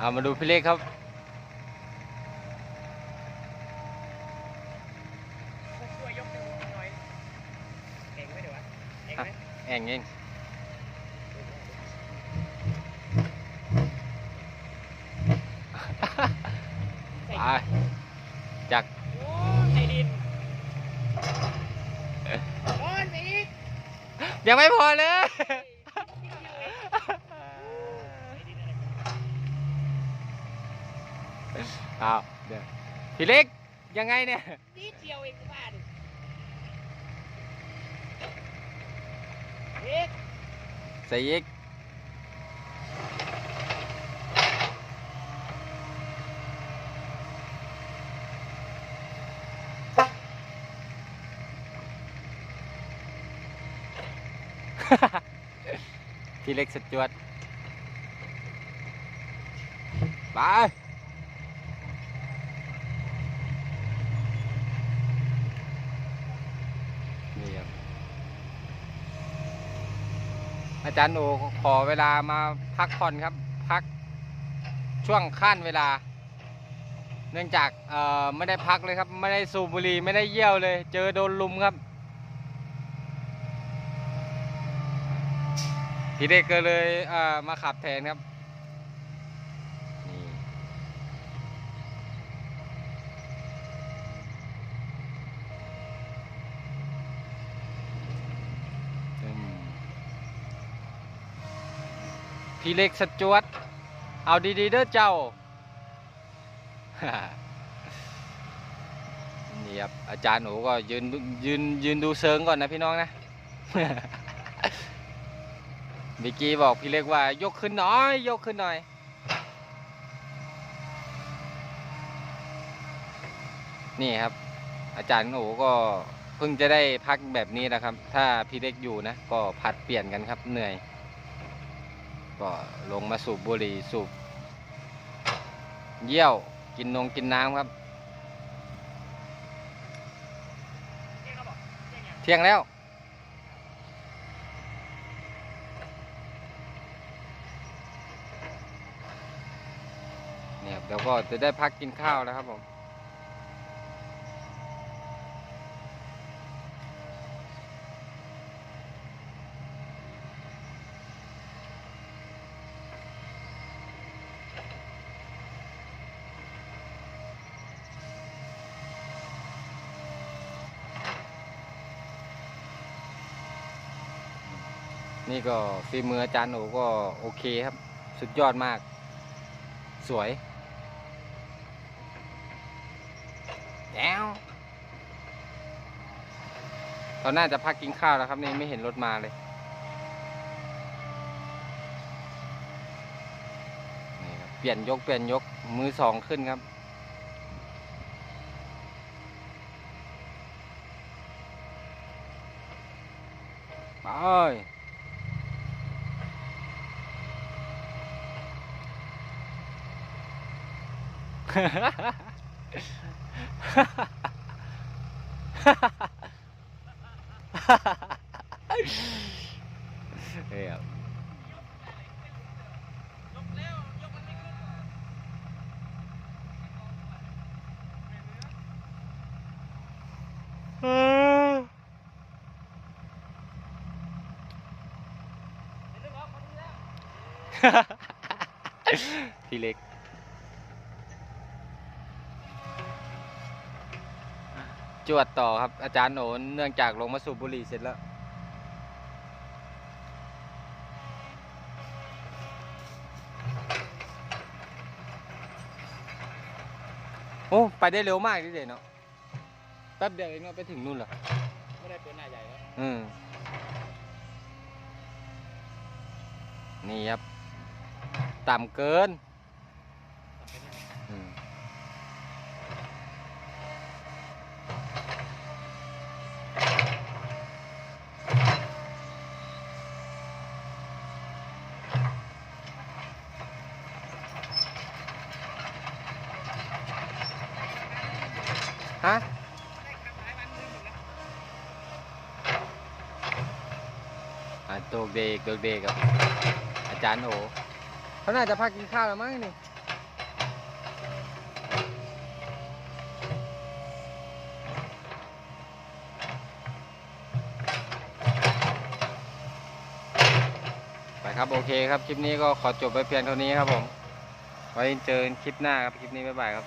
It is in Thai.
เอามาดูพี่เล็กครับ ช่วยยกมือหน่อยเก่งไหมเดี๋ยววะเก่งไหมแองเองไปจากโอ้ใส่ดินโอนไปอีก ยังไม่พอเลย ใส่ดินอะไรกัน เอาเดี๋ยวพี่เล็กยังไงเนี่ย นิดเดียวเองบ้าดิเอ๊ะใส่อีกพี่เล็กสจวดไปนี่ครับ อาจารย์โอขอเวลามาพักผ่อนครับ พักช่วงขั้นเวลา เนื่องจากไม่ได้พักเลยครับ ไม่ได้สูบบุหรี่ไม่ได้เยี่ยวเลย เจอโดนลุมครับพี่เด็กก็เลยเมาขับแทนครับนี่อืม พี่เล็กสจวตเอาดีๆเด้อเจ้า นี่ครับอาจารย์หนูก็ยืนยืนยืนดูเซิงก่อนนะพี่น้องนะเมื่อกี้บอกพี่เล็กว่ายกขึ้นหน่อย ยกขึ้นหน่อย นี่ครับ อาจารย์หนูก็เพิ่งจะได้พักแบบนี้นะครับ ถ้าพี่เล็กอยู่นะ ก็ผัดเปลี่ยนกันครับเหนื่อย ก็ลงมาสูบบุหรี่สูบเยี่ยวกินนงกินน้ำครับ เที่ยงแล้ว เนี่ยเดี๋ยวก็จะได้พักกินข้าวแล้วครับผม นี่ก็ฝีมืออาจารย์หนูก็โอเคครับ สุดยอดมาก สวยแก้วตอนน่าจะพักกินข้าวแล้วครับนี่ไม่เห็นรถมาเลยนี่ครับเปลี่ยนยกเปลี่ยนยกมือสองขึ้นครับไป เฮ้ยครับ ยกแล้วยกมันไม่ขึ้น เดี๋ยวนึกออกคน นี้แล้วพี่เล็ก จวดต่อครับ อาจารย์โหนเนื่องจากลงมาสูบบุหรี่เสร็จแล้ว โอ้ ไปได้เร็วมากดิเดเนาะแป๊บเดียวเองเนาะไปถึงนู่นเหรอไม่ได้เปิดหน้าใหญ่แล้วอืมนี่ครับ ต่ำเกิน ฮะตัวเบรกตัเบรกรับอาจารย์โอเขาน่าจะพักกินข้าวแล้วมั้งนี่ไปครับโอเคครับ คลิปนี้ก็ขอจบไปเพียงเท่านี้ครับผม ไว้เจอคลิปหน้าครับ คลิปนี้บ๊ายบายครับ